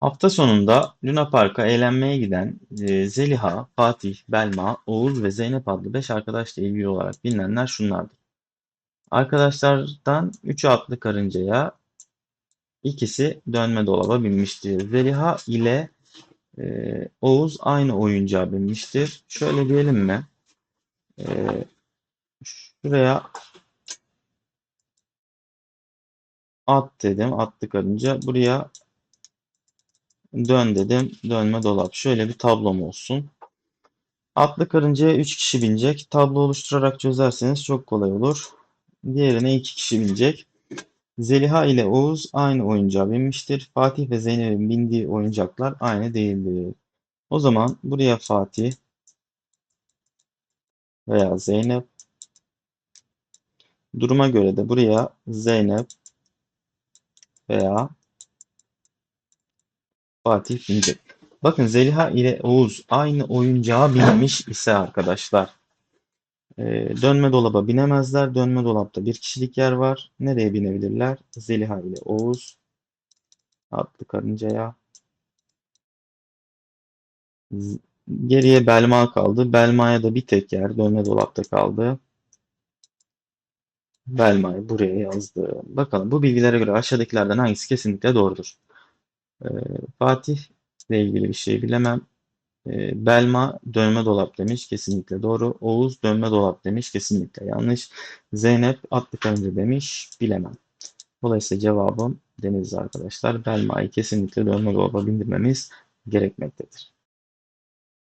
Hafta sonunda Luna Park'a eğlenmeye giden e, Zeliha, Fatih, Belma, Oğuz ve Zeynep adlı 5 arkadaşla ilgili olarak bilinenler şunlardır. Arkadaşlardan 3'ü atlı karıncaya, ikisi dönme dolaba binmiştir. Zeliha ile e, Oğuz aynı oyuncağa binmiştir. Şöyle diyelim mi? E, şuraya at dedim, atlı karınca. Buraya Dön dedim. Dönme dolap. Şöyle bir tablom olsun. Atlı karıncaya 3 kişi binecek. Tablo oluşturarak çözerseniz çok kolay olur. Diğerine 2 kişi binecek. Zeliha ile Oğuz aynı oyuncağa binmiştir. Fatih ve Zeynep'in bindiği oyuncaklar aynı değildir. O zaman buraya Fatih veya Zeynep duruma göre de buraya Zeynep veya Fatih binecek. Bakın Zeliha ile Oğuz aynı oyuncağa binmiş ise arkadaşlar e, dönme dolaba binemezler. Dönme dolapta bir kişilik yer var. Nereye binebilirler? Zeliha ile Oğuz atlı karıncaya. Geriye Belma kaldı. Belma'ya da bir tek yer dönme dolapta kaldı. Belma'yı buraya yazdı. Bakalım bu bilgilere göre aşağıdakilerden hangisi kesinlikle doğrudur? Fatih ile ilgili bir şey bilemem. Belma dönme dolap demiş. Kesinlikle doğru. Oğuz dönme dolap demiş. Kesinlikle yanlış. Zeynep atlı karınca demiş. Bilemem. Dolayısıyla cevabım Deniz arkadaşlar. Belma'yı kesinlikle dönme dolaba bindirmemiz gerekmektedir.